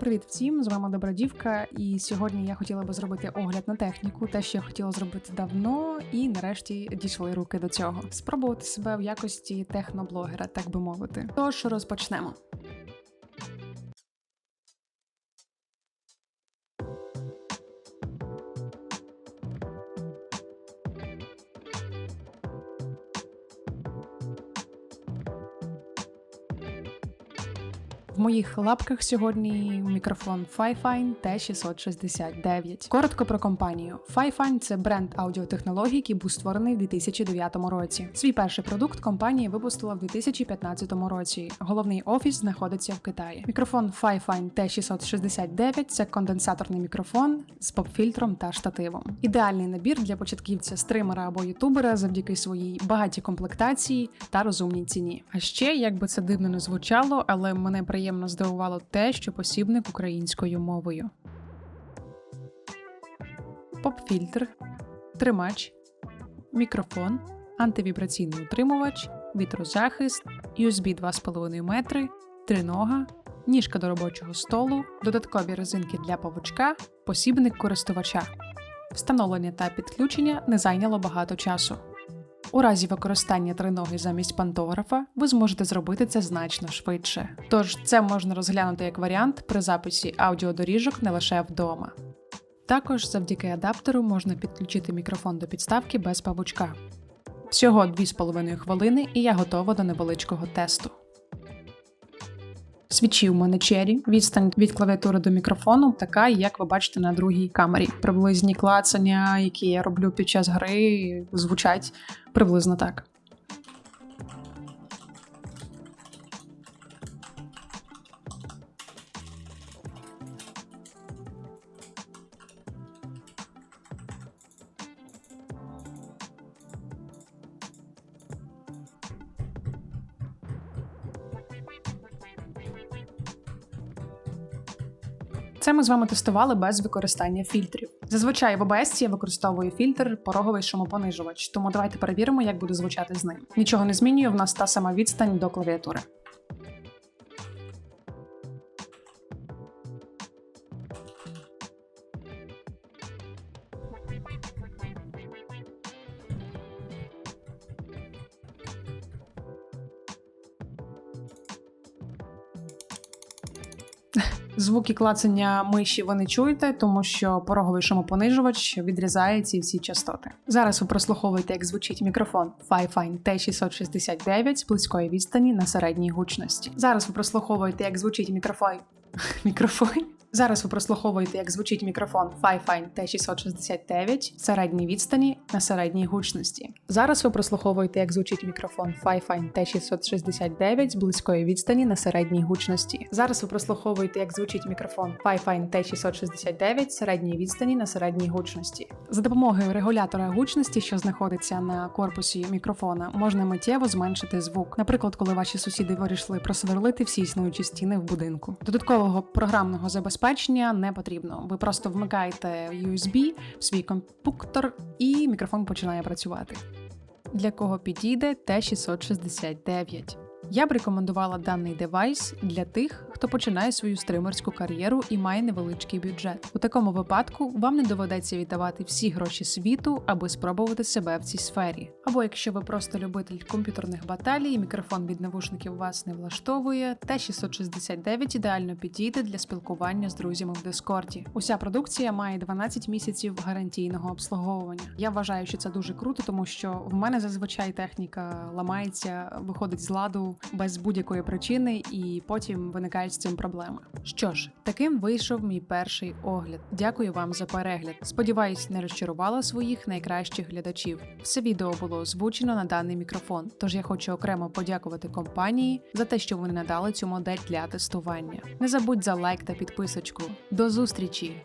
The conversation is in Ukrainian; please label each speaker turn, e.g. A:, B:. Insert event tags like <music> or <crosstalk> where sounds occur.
A: Привіт всім! З вами Добродівка, і сьогодні я хотіла би зробити огляд на техніку, те, що я хотіла зробити давно, і нарешті дійшли руки до цього. Спробувати себе в якості техноблогера, так би мовити. Тож розпочнемо. Моїх лапках сьогодні мікрофон Fifine T669. Коротко про компанію. Fifine – це бренд аудіотехнологій, який був створений в 2009 році. Свій перший продукт компанія випустила в 2015 році. Головний офіс знаходиться в Китаї. Мікрофон Fifine T669 – це конденсаторний мікрофон з поп-фільтром та штативом. Ідеальний набір для початківця стримера або ютубера завдяки своїй багатій комплектації та розумній ціні. А ще, як би це дивно не звучало, але мене приємно здивувало те, що посібник українською мовою. Поп-фільтр, тримач, мікрофон, антивібраційний утримувач, вітрозахист, USB 2,5 метри, тринога, ніжка до робочого столу, додаткові резинки для павучка, посібник користувача. Встановлення та підключення не зайняло багато часу. У разі використання триноги замість пантографа ви зможете зробити це значно швидше. Тож це можна розглянути як варіант при записі аудіодоріжок не лише вдома. Також завдяки адаптеру можна підключити мікрофон до підставки без павучка. Всього 2,5 хвилини, і я готова до невеличкого тесту. Свічі у мене чері. Відстань від клавіатури до мікрофону така, як ви бачите на другій камері. Приблизні клацання, які я роблю під час гри, звучать приблизно так. Це ми з вами тестували без використання фільтрів. Зазвичай в OBS я використовую фільтр пороговий шумопонижувач, тому давайте перевіримо, як буде звучати з ним. Нічого не змінює, в нас та сама відстань до клавіатури. Звуки клацання миші ви не чуєте, тому що пороговий шумопонижувач відрізає ці всі частоти. Зараз ви прослуховуєте, як звучить мікрофон Fifine T669 з близької відстані на середній гучності. Зараз ви прослуховуєте, як звучить мікрофон. <laughs> Мікрофон. Зараз ви прослуховуєте, як звучить мікрофон Fifine T669 в середній відстані на середній гучності. Зараз ви прослуховуєте, як звучить мікрофон Fifine T669 з близької відстані на середній гучності. Зараз ви прослуховуєте, як звучить мікрофон Fifine T669 з середньої відстані на середній гучності. За допомогою регулятора гучності, що знаходиться на корпусі мікрофона, можна миттєво зменшити звук. Наприклад, коли ваші сусіди вирішили просверлити всі існуючі стіни в будинку. Додаткового програмного забезпечення не потрібно. Ви просто вмикаєте USB в свій компуктор і мікрофон починає працювати. Для кого підійде Т669. Я б рекомендувала даний девайс для тих, хто починає свою стримерську кар'єру і має невеличкий бюджет. У такому випадку вам не доведеться віддавати всі гроші світу, аби спробувати себе в цій сфері. Або якщо ви просто любитель комп'ютерних баталій, мікрофон від навушників вас не влаштовує, T669 ідеально підійде для спілкування з друзями в Дискорді. Уся продукція має 12 місяців гарантійного обслуговування. Я вважаю, що це дуже круто, тому що в мене зазвичай техніка ламається, виходить з ладу без будь-якої причини, і потім виникають з цим проблеми. Що ж, таким вийшов мій перший огляд. Дякую вам за перегляд. Сподіваюсь, не розчарувала своїх найкращих глядачів. Все відео було озвучено на даний мікрофон, тож я хочу окремо подякувати компанії за те, що вони надали цю модель для тестування. Не забудь за лайк та підписочку. До зустрічі!